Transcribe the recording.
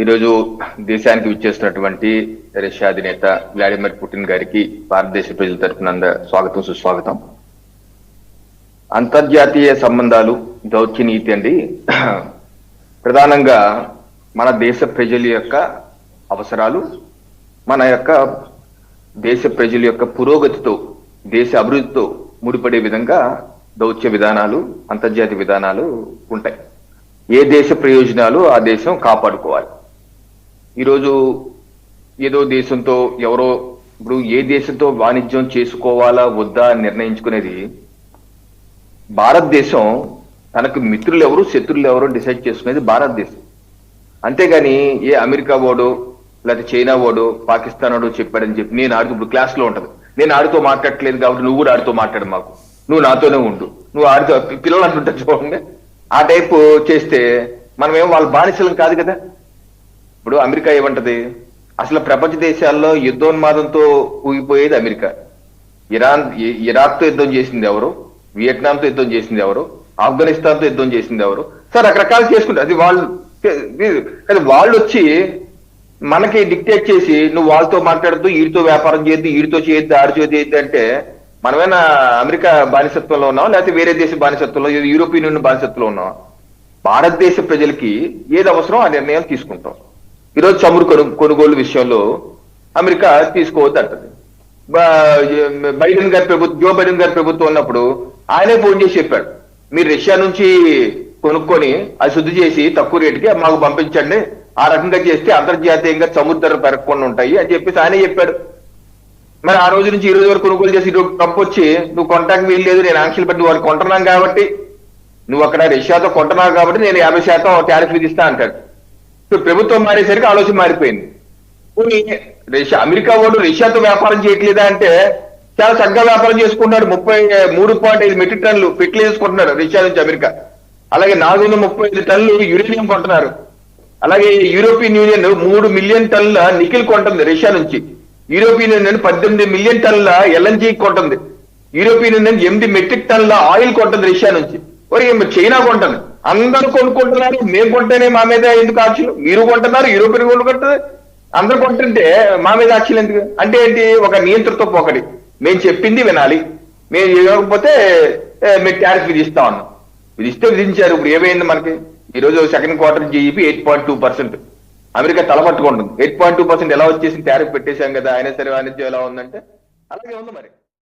ఈరోజు దేశానికి విచ్చేస్తున్నటువంటి రష్యా అధినేత వ్లాడిమిర్ పుటిన్ గారికి భారతదేశ ప్రజల తరఫున స్వాగతం సుస్వాగతం. అంతర్జాతీయ సంబంధాలు దౌత్య నీతి అండి. ప్రధానంగా మన దేశ ప్రజల యొక్క అవసరాలు మన యొక్క దేశ ప్రజల యొక్క పురోగతితో దేశ అభివృద్ధితో ముడిపడే విధంగా దౌత్య విధానాలు అంతర్జాతీయ విధానాలు ఉంటాయి. ఏ దేశ ప్రయోజనాలు ఆ దేశం కాపాడుకోవాలి? ఈరోజు ఏదో దేశంతో ఎవరో ఇప్పుడు ఏ దేశంతో వాణిజ్యం చేసుకోవాలా వద్దా అని నిర్ణయించుకునేది భారతదేశం తనకు మిత్రులు ఎవరు శత్రులు ఎవరు డిసైడ్ చేసుకునేది భారతదేశం. అంతేగాని ఏ అమెరికా వాడు లేకపోతే చైనా వాడు పాకిస్తాన్ వాడు చెప్పాడని చెప్పి నేను ఆడుతూ ఇప్పుడు క్లాస్లో నేను ఆడితో మాట్లాడట్లేదు కాబట్టి నువ్వు కూడా ఆడితో మాట్లాడు మాకు. నువ్వు నాతోనే ఉండు. నువ్వు ఆడితో పిల్లలు అంటుంటారు చూడండి. ఆ టైపు చేస్తే మనమేం వాళ్ళ బానిసలం కాదు కదా. ఇప్పుడు అమెరికా ఏమంటది? అసలు ప్రపంచ దేశాల్లో యుద్ధోన్మాదంతో ఊగిపోయేది అమెరికా. ఇరాన్ ఇరాక్తో యుద్ధం చేసింది ఎవరు? వియట్నాం తో యుద్ధం చేసింది ఎవరు? ఆఫ్ఘనిస్తాన్తో యుద్ధం చేసింది ఎవరు? సార్ రకరకాలు చేసుకుంటారు. అది వాళ్ళు అది వాళ్ళు వచ్చి మనకి డిక్టేట్ చేసి నువ్వు వాళ్ళతో మాట్లాడద్దు వీడితో వ్యాపారం చేయొద్దు వీడితో చేయొద్దు ఆడితో చేయొద్దు అంటే మనమేనా అమెరికా బానిసత్వంలో ఉన్నాం లేకపోతే వేరే దేశ బానిసత్వంలో యూరోపియన్ యూనియన్ బానిసత్వంలో ఉన్నాం భారతదేశ ప్రజలకి ఏది అవసరం ఆ నిర్ణయం తీసుకుంటాం. ఈరోజు చమురు కొను కొనుగోలు విషయంలో అమెరికా తీసుకోవద్దు అంటది బైడెన్ గారి ప్రభుత్వం జో బైడెన్ గారి ప్రభుత్వం ఉన్నప్పుడు ఆయనే ఫోన్ చేసి చెప్పాడు. మీరు రష్యా నుంచి కొనుక్కొని అది శుద్ధి చేసి తక్కువ రేటుకి మాకు పంపించండి. ఆ రకంగా చేస్తే అంతర్జాతీయంగా చమురు ధరలు పెరగకుండా ఉంటాయి అని చెప్పేసి ఆయనే చెప్పాడు. మరి ఆ రోజు నుంచి ఈ రోజు వరకు కొనుగోలు చేసి ఈరోజు ట్రంప్ వచ్చి నువ్వు కొంటానికి వీల్లేదు నేను ఆంక్షలు పెట్టి వాళ్ళు కొంటున్నాం కాబట్టి నువ్వు అక్కడ రష్యాతో కొంటున్నావు కాబట్టి నేను యాభై శాతం ట్యారిఫ్ విధిస్తా అంటాడు. ఇప్పుడు ప్రభుత్వం మారేసరికి ఆలోచన మారిపోయింది. రష్యా అమెరికా వాళ్ళు రష్యాతో వ్యాపారం చేయట్లేదా అంటే చాలా చక్కగా వ్యాపారం చేసుకుంటున్నాడు ముప్పై మూడు పాయింట్ ఐదు మెట్రిక్ టన్నులు పెట్లు చేసుకుంటున్నాడు రష్యా నుంచి అమెరికా. అలాగే నాలుగు వందల ముప్పై ఐదు టన్నులు యురేనియం కొంటున్నారు. అలాగే యూరోపియన్ యూనియన్ మూడు మిలియన్ టన్నుల నిఖిల్ కొంటుంది రష్యా నుంచి. యూరోపియన్ యూనియన్ పద్దెనిమిది మిలియన్ టన్నుల ఎల్ఎన్జీ కొంటుంది. యూరోపియన్ యూనియన్ ఎనిమిది మెట్రిక్ టన్నుల ఆయిల్ కొంటుంది రష్యా నుంచి. మరి చైనా కొంటుంది. అందరూ కొనుక్కుంటున్నారు మేము కొంటేనే మా మీద ఎందుకు ఆక్షలు? మీరు కొంటున్నారు యూరోపియన్ కొనుక్కుంటుంది అందరు కొంటుంటే మా మీద ఆక్షలు ఎందుకు? అంటే ఏంటి? ఒక నియంత్రణతో పోకడి మేము చెప్పింది వినాలి. మేము ఇవ్వకపోతే మీరు ట్యారిఫ్ విధిస్తా ఉన్నాం. విధిస్తే విధించారు. ఇప్పుడు ఏమైంది మనకి? ఈ రోజు second quarter GDP eight point two percent America తలపట్టుకుంటుంది. Eight point two percent ఎలా వచ్చేసి ట్యారిఫ్ పెట్టేశాం కదా. అయినా సరే వాణిజ్యం ఎలా ఉందంటే అలాగే ఉంది మరి.